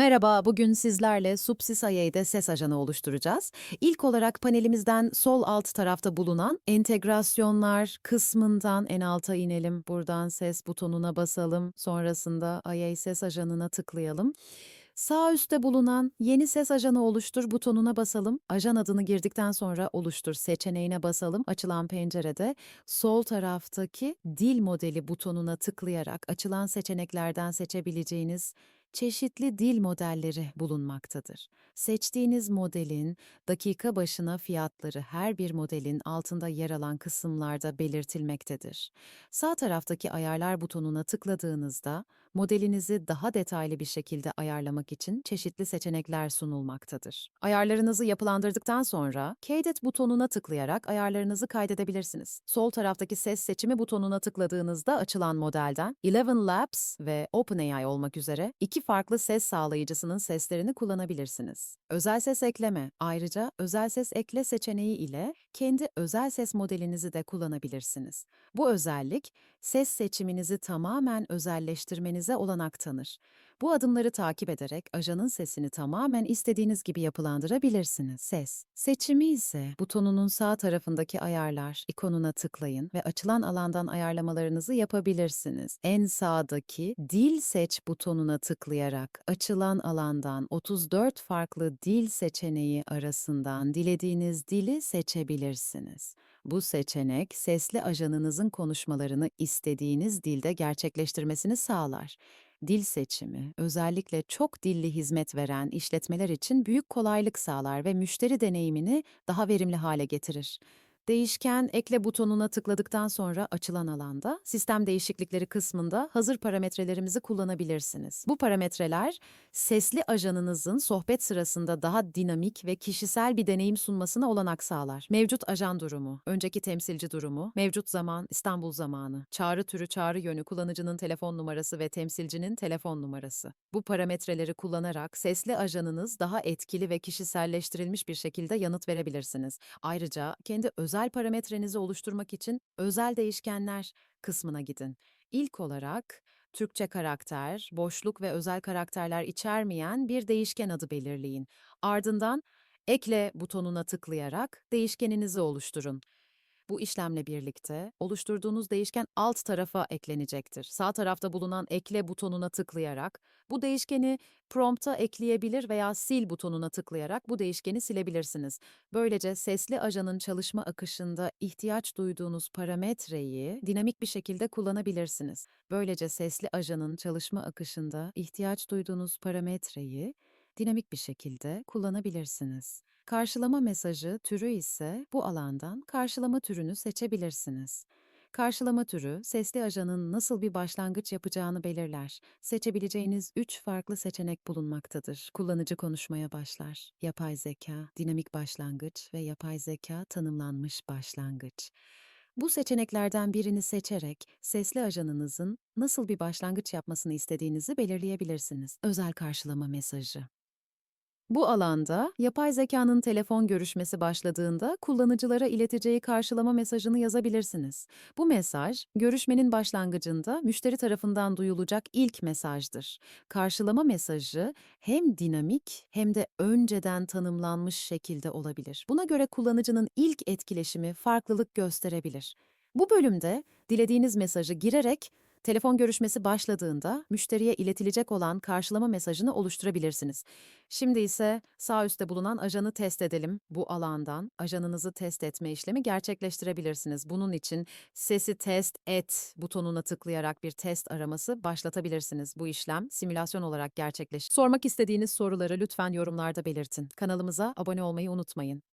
Merhaba, bugün sizlerle Subsys.ai'de ses ajanı oluşturacağız. İlk olarak panelimizden sol alt tarafta bulunan entegrasyonlar kısmından en alta inelim. Buradan ses butonuna basalım. Sonrasında IA ses ajanına tıklayalım. Sağ üstte bulunan yeni ses ajanı oluştur butonuna basalım. Ajan adını girdikten sonra oluştur seçeneğine basalım. Açılan pencerede sol taraftaki dil modeli butonuna tıklayarak açılan seçeneklerden seçebileceğiniz çeşitli dil modelleri bulunmaktadır. Seçtiğiniz modelin dakika başına fiyatları her bir modelin altında yer alan kısımlarda belirtilmektedir. Sağ taraftaki ayarlar butonuna tıkladığınızda modelinizi daha detaylı bir şekilde ayarlamak için çeşitli seçenekler sunulmaktadır. Ayarlarınızı yapılandırdıktan sonra Kaydet butonuna tıklayarak ayarlarınızı kaydedebilirsiniz. Sol taraftaki ses seçimi butonuna tıkladığınızda açılan modelden Eleven Labs ve OpenAI olmak üzere iki farklı ses sağlayıcısının seslerini kullanabilirsiniz. Özel ses ekleme, ayrıca özel ses ekle seçeneği ile kendi özel ses modelinizi de kullanabilirsiniz. Bu özellik ses seçiminizi tamamen özelleştirmenize olanak tanır. Bu adımları takip ederek ajanın sesini tamamen istediğiniz gibi yapılandırabilirsiniz. Ses seçimi ise butonunun sağ tarafındaki ayarlar ikonuna tıklayın ve açılan alandan ayarlamalarınızı yapabilirsiniz. En sağdaki dil seç butonuna tıklayarak açılan alandan 34 farklı dil seçeneği arasından dilediğiniz dili seçebilirsiniz. Bu seçenek sesli ajanınızın konuşmalarını istediğiniz dilde gerçekleştirmesini sağlar. Dil seçimi özellikle çok dilli hizmet veren işletmeler için büyük kolaylık sağlar ve müşteri deneyimini daha verimli hale getirir. Değişken ekle butonuna tıkladıktan sonra açılan alanda sistem değişiklikleri kısmında hazır parametrelerimizi kullanabilirsiniz. Bu parametreler sesli ajanınızın sohbet sırasında daha dinamik ve kişisel bir deneyim sunmasına olanak sağlar. Mevcut ajan durumu, önceki temsilci durumu, mevcut zaman, İstanbul zamanı, çağrı türü, çağrı yönü, kullanıcının telefon numarası ve temsilcinin telefon numarası. Bu parametreleri kullanarak sesli ajanınız daha etkili ve kişiselleştirilmiş bir şekilde yanıt verebilirsiniz. Ayrıca kendi özel parametrenizi oluşturmak için özel değişkenler kısmına gidin. İlk olarak Türkçe karakter, boşluk ve özel karakterler içermeyen bir değişken adı belirleyin. Ardından ekle butonuna tıklayarak değişkeninizi oluşturun. Bu işlemle birlikte oluşturduğunuz değişken alt tarafa eklenecektir. Sağ tarafta bulunan ekle butonuna tıklayarak bu değişkeni prompta ekleyebilir veya sil butonuna tıklayarak bu değişkeni silebilirsiniz. Böylece sesli ajanın çalışma akışında ihtiyaç duyduğunuz parametreyi dinamik bir şekilde kullanabilirsiniz. Böylece sesli ajanın çalışma akışında ihtiyaç duyduğunuz parametreyi dinamik bir şekilde kullanabilirsiniz. Karşılama mesajı türü ise bu alandan karşılama türünü seçebilirsiniz. Karşılama türü, sesli ajanın nasıl bir başlangıç yapacağını belirler. Seçebileceğiniz üç farklı seçenek bulunmaktadır. Kullanıcı konuşmaya başlar. Yapay zeka, dinamik başlangıç ve yapay zeka tanımlanmış başlangıç. Bu seçeneklerden birini seçerek sesli ajanınızın nasıl bir başlangıç yapmasını istediğinizi belirleyebilirsiniz. Özel karşılama mesajı. Bu alanda yapay zekanın telefon görüşmesi başladığında kullanıcılara ileteceği karşılama mesajını yazabilirsiniz. Bu mesaj, görüşmenin başlangıcında müşteri tarafından duyulacak ilk mesajdır. Karşılama mesajı hem dinamik hem de önceden tanımlanmış şekilde olabilir. Buna göre kullanıcının ilk etkileşimi farklılık gösterebilir. Bu bölümde dilediğiniz mesajı girerek telefon görüşmesi başladığında müşteriye iletilecek olan karşılama mesajını oluşturabilirsiniz. Şimdi ise sağ üstte bulunan ajanı test edelim. Bu alandan ajanınızı test etme işlemi gerçekleştirebilirsiniz. Bunun için sesi test et butonuna tıklayarak bir test araması başlatabilirsiniz. Bu işlem simülasyon olarak gerçekleşir. Sormak istediğiniz soruları lütfen yorumlarda belirtin. Kanalımıza abone olmayı unutmayın.